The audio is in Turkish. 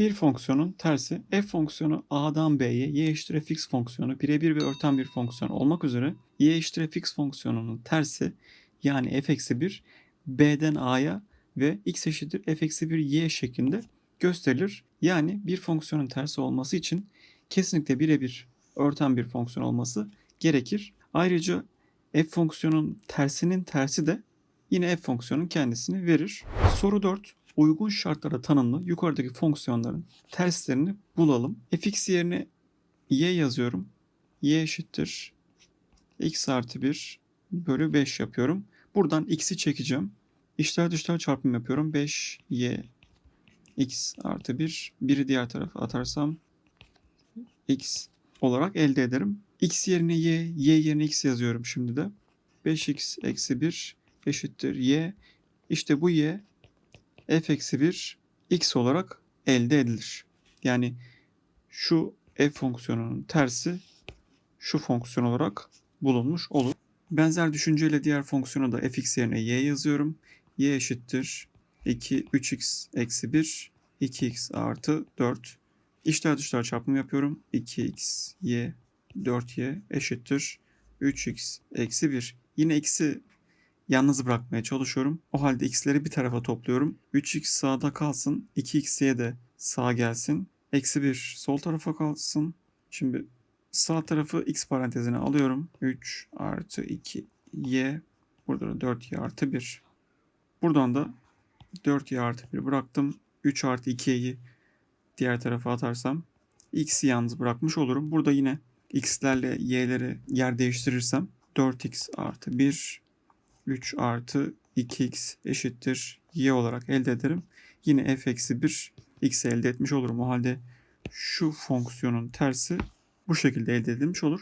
Bir fonksiyonun tersi f fonksiyonu a'dan b'ye y eşittir fx fonksiyonu birebir ve örten bir fonksiyon olmak üzere y eşittir fx fonksiyonunun tersi yani f eksi 1 b'den a'ya ve x eşittir f eksi 1 y şeklinde gösterilir. Yani bir fonksiyonun tersi olması için kesinlikle birebir örten bir fonksiyon olması gerekir. Ayrıca f fonksiyonun tersinin tersi de yine f fonksiyonun kendisini verir. Soru 4. Uygun şartlara tanımlı yukarıdaki fonksiyonların terslerini bulalım. fx yerine y yazıyorum. y eşittir x artı 1 bölü 5 yapıyorum. Buradan x'i çekeceğim. İçler dışlar çarpım yapıyorum. 5y x artı 1. Biri diğer tarafa atarsam x olarak elde ederim. x yerine y, y yerine x yazıyorum şimdi de. 5x eksi 1 eşittir y. İşte bu y f eksi 1 x olarak elde edilir. Yani şu f fonksiyonunun tersi şu fonksiyon olarak bulunmuş olur. Benzer düşünceyle diğer fonksiyona da fx yerine y yazıyorum. y eşittir 2 3x eksi 1 2x artı 4. İçler dışlar çarpımı yapıyorum. 2x y 4y eşittir 3x eksi 1. Yine x'i yalnız bırakmaya çalışıyorum. O halde x'leri bir tarafa topluyorum. 3x sağda kalsın. 2x'ye de sağ gelsin. Eksi 1 sol tarafa kalsın. Şimdi sağ tarafı x parantezine alıyorum. 3 artı 2 y. Burada da 4y artı 1. Buradan da 4y artı 1 bıraktım. 3 artı 2y'yi diğer tarafa atarsam x'i yalnız bırakmış olurum. Burada yine x'lerle y'leri yer değiştirirsem 4x artı 1 3 artı 2x eşittir y olarak elde ederim. Yine f eksi 1 x elde etmiş olurum. O halde şu fonksiyonun tersi bu şekilde elde edilmiş olur.